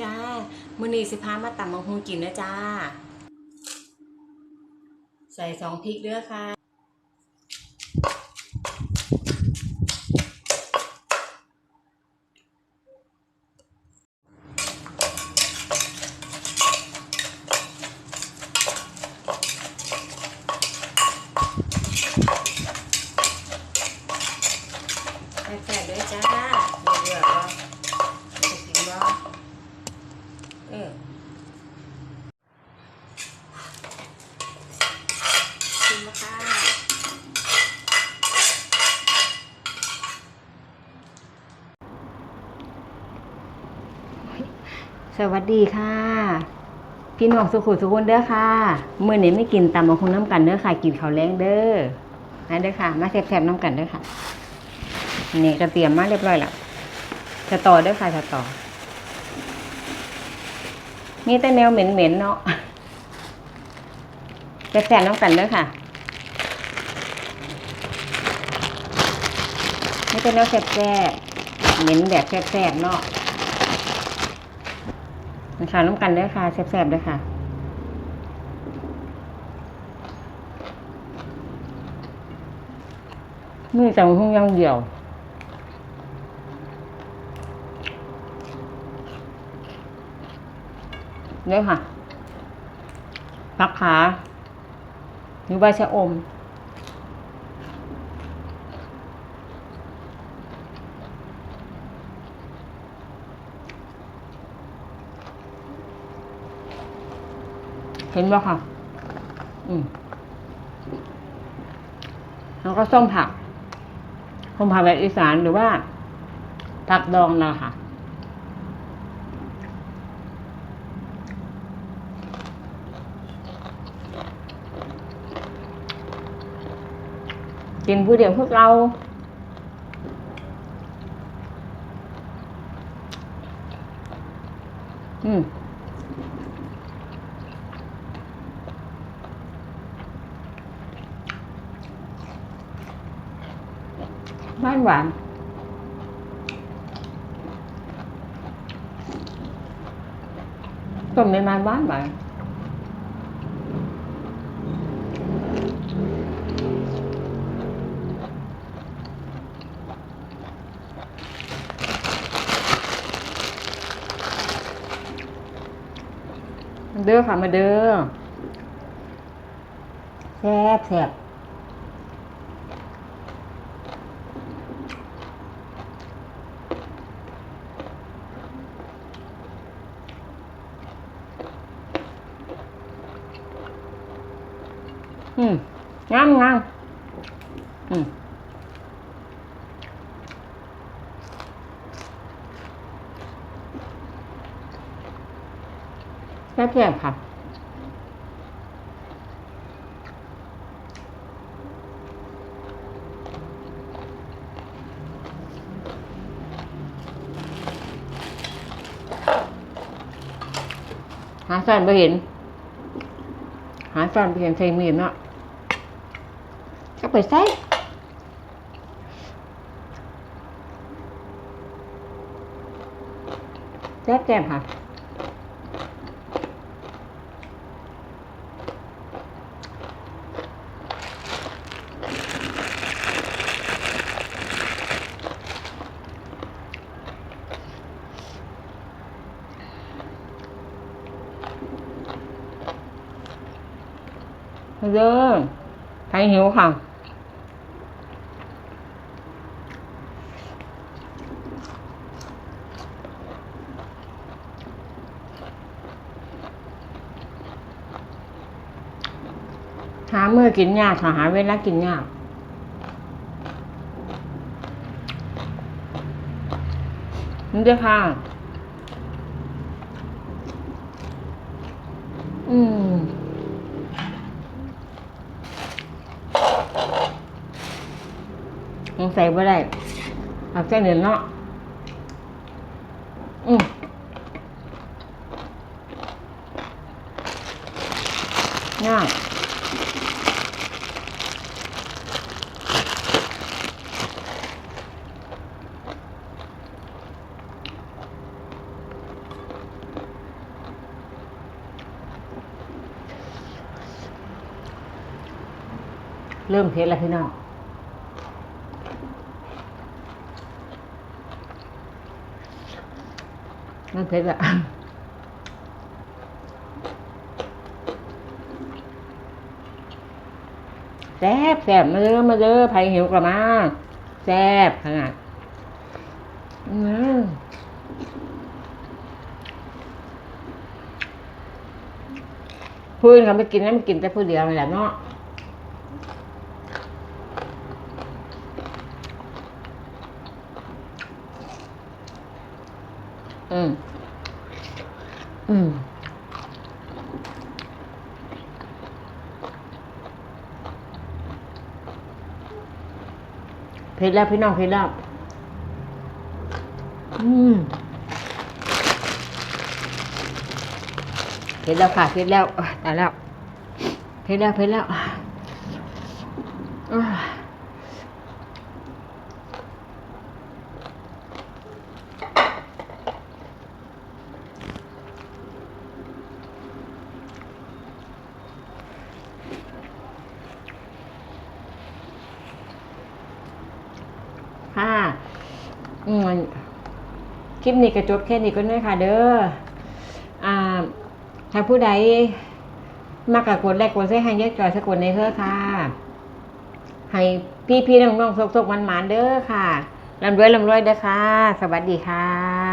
จ้า มื้อนี้สิพามาตำมังคุงกินนะจ้า ใส่สองพริกเด้อค่ะ แปลกๆด้วยจ้าเดือดๆบ่จะกินบ่ เออชิมมาค่ะสวัสดีค่ะ พี่น้องสุขุสุขุนเด้อค่ะมื้อนี้ไม่กินตำมะคงน้ำกันเด้อค่ะ กินข้าวแรงเด้อมาเด้อค่ะ มาแซ่บๆน้ำกันเด้อค่ะนี่ก็เตรียมมาเรียบร้อยแล้วจะต่อเด้วยค่ะจะต่อ มีแต่แนวเหม็นๆเนาะจะแสบน้ำกันเด้วยค่ะมีแต่แนวแสบๆเหม็นแบบแสบๆเนาะนะคะน้ำกันเด้วยค่ะแสบๆเด้วยค่ะมีแต่หุ้งยังเดียว เนี่ยค่ะผักขาหรือใบชะอม เห็นบ่ค่ะ อืมแล้วก็ส้มผักส้มผักแบบอีสานหรือว่าผักดองนะคะ กินผู้เดียวพวกเราอืมหวานหวานต้มในมันหวานหวาน มาเด้อค่ะมาเด้อแซ่บแซ่บอืมงามงามอืม แซ่บๆค่ะหาซ่นไปเห็น หาซ่นไปเห็นใส่มีดเนาะก็ไปใส่แซ่บแจ่มค่ะ เด้อใครหิวค่ะ หาเมื่อกินยากค่ะหาเวลากินยากนี่เด้อค่ะ อืม สงสัยว่าได้เอาเส้นเหนือเนาะอืมง่ายเริ่มเทสแล้วพี่น้อง เริ่มเผ็ดแล้วแซ่บแซ่บมาเด้อมาเด้อไผหิวกลับมาแซ่บขนาดอืมพูดเขาไม่กินนะไม่กินแต่ผู้เดียวนี่แหละเนาะ อืม อืม เผ็ดแล้วพี่น้องเผ็ดแล้วอืมเผ็ดแล้วค่ะเผ็ดแล้วตายแล้วเผ็ดแล้วเผ็ดแล้วค่ะ อืมคลิปนี้ก็จบแค่นี้ก็ได้ค่ะ เด้ออ่าถ้าผู้ใดมากกับกดแรกกดใส่ให้ยายจอยสะกดในเธอค่ะ ให้พี่พี่ๆน้องๆสกๆมันๆเด้อค่ะลำรวยลำรวยเด้อค่ะ สวัสดีค่ะ